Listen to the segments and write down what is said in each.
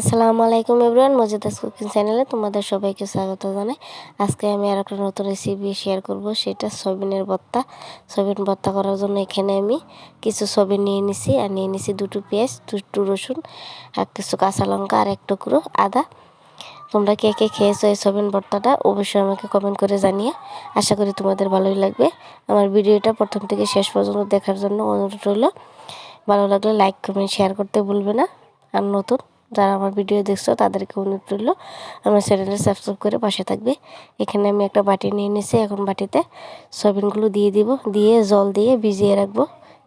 আসসালামু আলাইকুম everyone মজিদাস cooking চ্যানেলে তোমাদের সবাইকে স্বাগত জানাই। আজকে আমি আর একটা নতুন রেসিপি শেয়ার করব, সেটা সবিনের ভর্তা। সবিন ভর্তা করার জন্য এখানে আমি কিছু সবিন নিয়ে নিছি, আর নিয়ে নিছি দুটো পেঁয়াজ, দুটো রসুন, আর কিছু কাঁচা লঙ্কা, আর এক টুকরো আদা। তোমরা কে কে খেয়েছো এই সবিন ভর্তাটা অবশ্যই আমাকে কমেন্ট করে জানিয়ে আশা করি তোমাদের ভালোই লাগবে। আমার ভিডিওটা প্রথম থেকে শেষ পর্যন্ত দেখার জন্য অনুরোধ রইল। ভালো লাগলে লাইক কমেন্ট শেয়ার করতে ভুলবে না। আর নতুন যারা আমার ভিডিও দেখছ, তাদেরকে অনুরোধ রইল, আমার চ্যানেলে সাবস্ক্রাইব করে পাশে থাকবে। এখানে আমি একটা বাটি নিয়ে নিছি, এখন বাটিতে সয়াবিনগুলো দিয়ে দিব, দিয়ে জল দিয়ে ভিজিয়ে রাখব,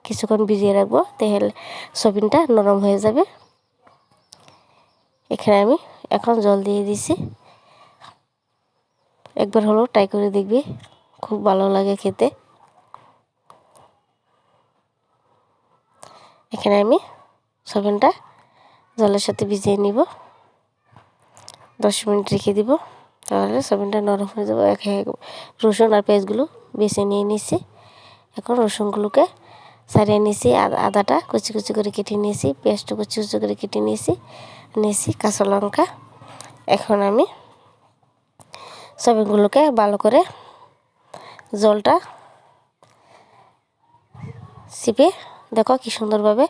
কিছুক্ষণ ভিজিয়ে রাখব, তাহলে সয়াবিনটা নরম হয়ে যাবে। এখানে আমি এখন জল দিয়ে দিছি। একবার হলো ট্রাই করে দেখবি, খুব ভালো লাগে খেতে। এখানে আমি সয়াবিনটা জলের সাথে ভিজিয়ে নিব। দশ মিনিট রেখে দিব। তাহলে সবিনটা নরম হয়ে যাবে। এক রসুন আর পেঁয়াজগুলো বেছে নিয়ে নিছি। এখন রসুনগুলোকে সারিয়ে নিয়েছি আদাটা কুচি কুচি করে কেটে নিয়েছি পেঁয়াজটা কুচি কুচি করে কেটে নিয়েছি নিয়েছি কাঁচা লঙ্কা। এখন আমি সবিনগুলোকে ভালো করে জলটা চিপে দেখো কি সুন্দরভাবে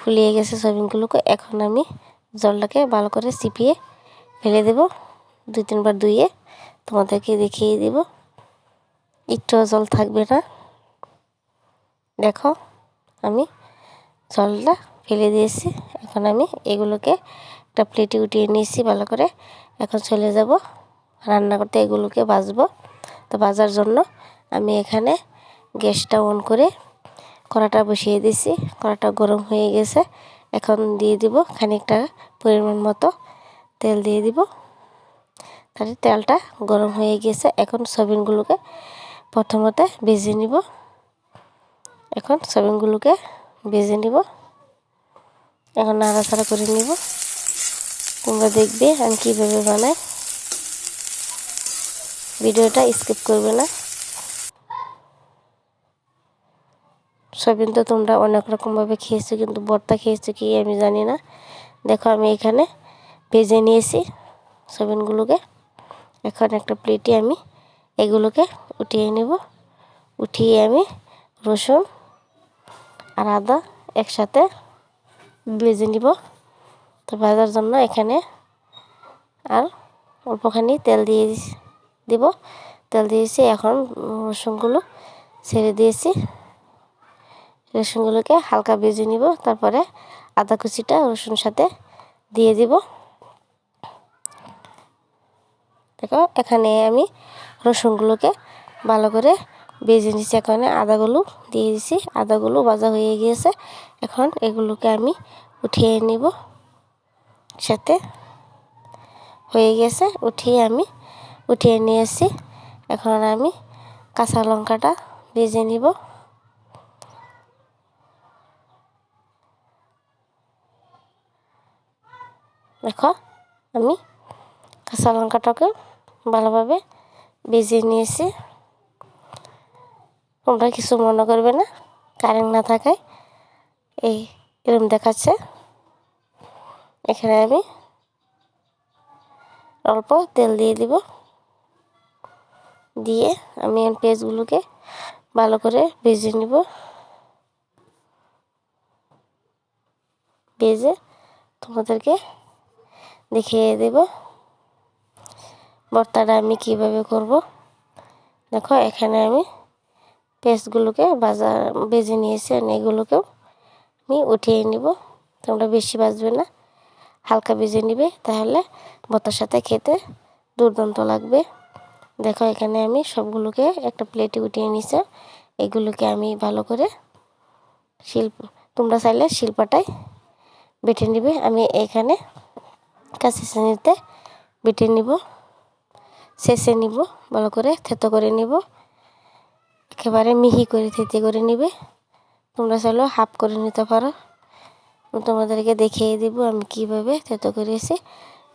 ফুলিয়ে গেছে সয়াবিনগুলোকে। এখন আমি জলটাকে ভালো করে চিপিয়ে ফেলে দেব দুই তিনবার ধুয়ে। তোমাদেরকে দেখিয়ে দেব। একটু জল থাকবে না। দেখো, আমি জলটা ফেলে দিয়েছি। এখন আমি এগুলোকে একটা প্লেটে উঠিয়ে নিয়েছি ভালো করে। এখন চলে যাব রান্না করতে, এগুলোকে ভাজবো। তো ভাজার জন্য আমি এখানে গ্যাসটা অন করে কড়াটা বসিয়ে দিছি কড়াটা গরম হয়ে গেছে। এখন দিয়ে দিব খানিকটা পরিমাণ মতো তেল দিয়ে দিব। তাহলে তেলটা গরম হয়ে গেছে। এখন সবিনগুলোকে প্রথমতে ভেজে নিব। এখন সবিনগুলোকে ভেজে নিব। এখন নাড়াচাড়া করে নিব। তোমরা দেখবে আমি কীভাবে বানাই। ভিডিওটা স্কিপ করবে না। সয়াবিন তো তোমরা অনেক রকমভাবে খেয়েছো, কিন্তু ভর্তা খেয়েছো কি আমি জানি না। দেখো আমি এখানে ভেজে নিয়েছি সয়াবিনগুলোকে এখন একটা প্লেটে আমি এগুলোকে উঠিয়ে নেব। উঠিয়ে আমি রসুন আর আদা একসাথে ভেজে নিব। তো ভাজার জন্য এখানে আর অল্পখানি তেল দিয়ে দিব। তেল দিয়েছি, এখন রসুনগুলো ছেড়ে দিয়েছি। রসুনগুলোকে হালকা ভেজে নিব, তারপরে আদা কুচিটা রসুন সাথে দিয়ে দিব। দেখো, এখানে আমি রসুনগুলোকে ভালো করে ভেজে নিচ্ছি এখানে আদাগুলো দিয়ে দিছি আদাগুলো ভাজা হয়ে গিয়েছে। এখন এগুলোকে আমি উঠিয়ে নিব। সাথে হয়ে গেছে, উঠিয়ে আমি, উঠিয়ে নিয়েছি। এখন আমি কাঁচা লঙ্কাটা ভেজে নিব। দেখো, আমি কাঁচা লঙ্কাটাকে ভালোভাবে বেজে নিয়েছি। তোমরা কিছু মনে করবে না, কারেন্ট না থাকায় এই এরম দেখাচ্ছে। এখানে আমি অল্প তেল দিয়ে দিব। দিয়ে আমি পেঁয়াজগুলোকে ভালো করে ভেজে নিব। ভেজে তোমাদেরকে দেখিয়ে দেব। ভর্তাটা আমি কীভাবে করব? দেখো, এখানে আমি পেস্টগুলোকে বাজার বেজে নিয়েছি আর এগুলোকেও আমি উঠিয়ে নিব। তোমরা বেশি বাজবে না। হালকা বেজে নিবে, তাহলে ভর্তার সাথে খেতে দুর্দান্ত লাগবে। দেখো, এখানে আমি সবগুলোকে একটা প্লেটে উঠিয়ে নিছে এগুলোকে আমি ভালো করে শিল্প, তোমরা চাইলে শিল্পাটাই বেটে নিবে। আমি এখানে কাঁচি শ্রেণীতে বেটে নিব, শেষে নিব, ভালো করে থেতো করে নিব। একেবারে মিহি করে থেতে করে নিবে। তোমরা চাইলেও হাফ করে নিতে পারো। তোমাদেরকে দেখিয়ে দিব আমি কীভাবে থেতো করেছি।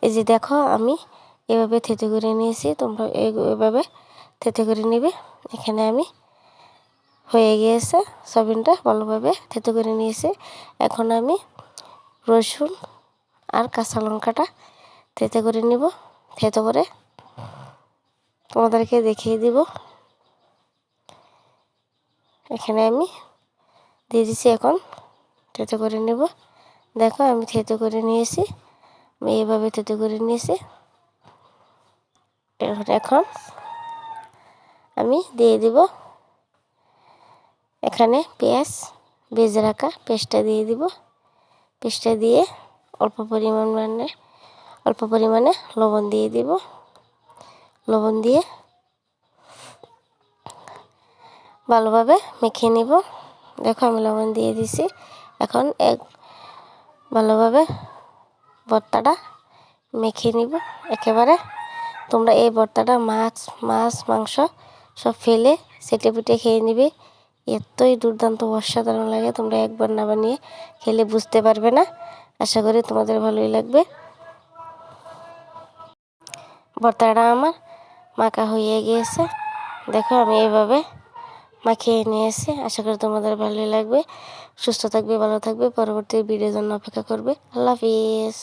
এই যে দেখো, আমি এভাবে থেতে করে নিয়েছি, তোমরা এভাবে থেতে করে নিবে। এখানে আমি হয়ে গিয়েছে, সবিনটা ভালোভাবে থেতো করে নিয়েছি। এখন আমি রসুন আর কাঁচা লঙ্কাটা থেতে করে নিব, থেতো করে তোমাদেরকে দেখিয়ে দিব। এখানে আমি দিয়ে দিচ্ছি এখন, থেতো করে নেব। দেখো আমি থেতো করে নিয়েছি, আমি এইভাবে থেতো করে নিয়েছি। এখন আমি দিয়ে দিব। এখানে পেঁয়াজ ভেজে রাখা পেস্টটা দিয়ে দিব। পেস্টটা দিয়ে অল্প পরিমাণ মানে অল্প পরিমাণে লবণ দিয়ে দিব। লবণ দিয়ে ভালোভাবে মেখে নিব। দেখো আমি লবণ দিয়ে দিছি। এখন এক ভালোভাবে ভর্তাটা মেখে নিব। একেবারে তোমরা এই ভর্তাটা মাছ মাছ, মাংস সব ফেলে সেটে পিটে খেয়ে নিবে। এতই দুর্দান্ত, অসাধারণ লাগে। তোমরা একবার না বানিয়ে খেলে বুঝতে পারবে না। আশা করি তোমাদের ভালোই লাগবে। বর্তাটা আমার, মাখা হয়ে গিয়েছে। দেখো আমি এইভাবে মাখিয়ে নিয়েছি, আশা করি তোমাদের ভালোই লাগবে। সুস্থ থাকবে, ভালো থাকবে, পরবর্তী ভিডিওর জন্য অপেক্ষা করবে। আল্লাহ হাফিজ।